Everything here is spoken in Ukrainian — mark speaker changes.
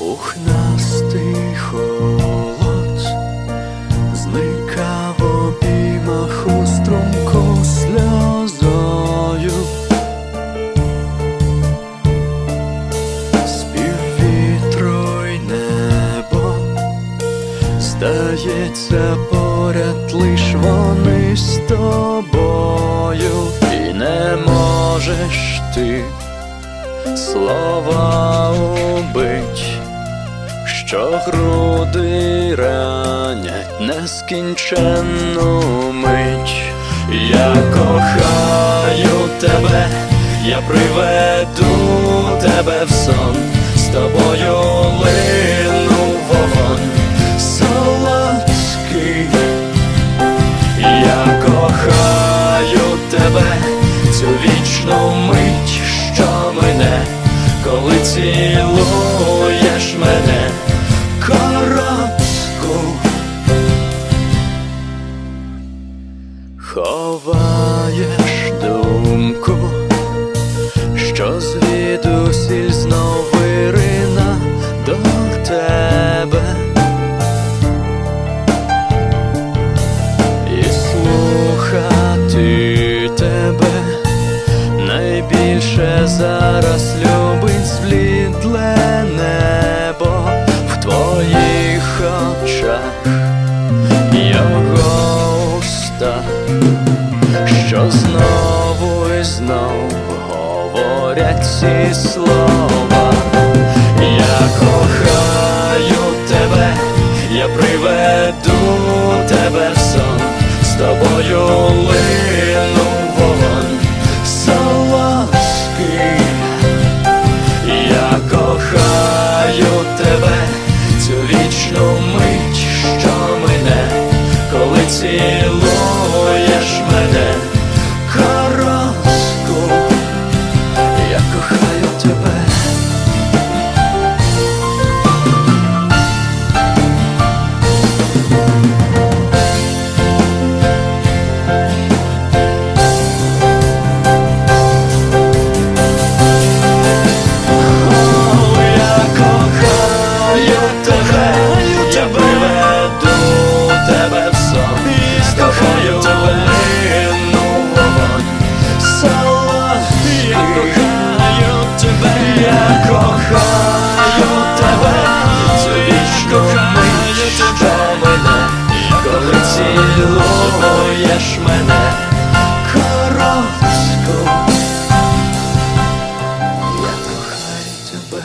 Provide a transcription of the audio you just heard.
Speaker 1: Ух настий холод зника в обіймах у струмку сльозою, спів вітру й небо, стається поряд лиш вони з тобою, і не можеш ти слова убить що груди ранять нескінченну мить. Я кохаю тебе, я приведу тебе в сон, з тобою лину вогонь солодкий. Я кохаю тебе, цю вічну мить, що мене, коли цілуєш мене коротку. Ховаєш думку, що знову і знов говорять ці слова, я кохаю тебе, я приведу тебе в сон, з тобою лину вогонь солодкий я кохаю тебе, цю вічну мить, що мине, коли цілу. тебе, я кохаю тебе, Цвіч кохаю тебе мене, коли цілуєш мене. Коротко, я кохаю тебе.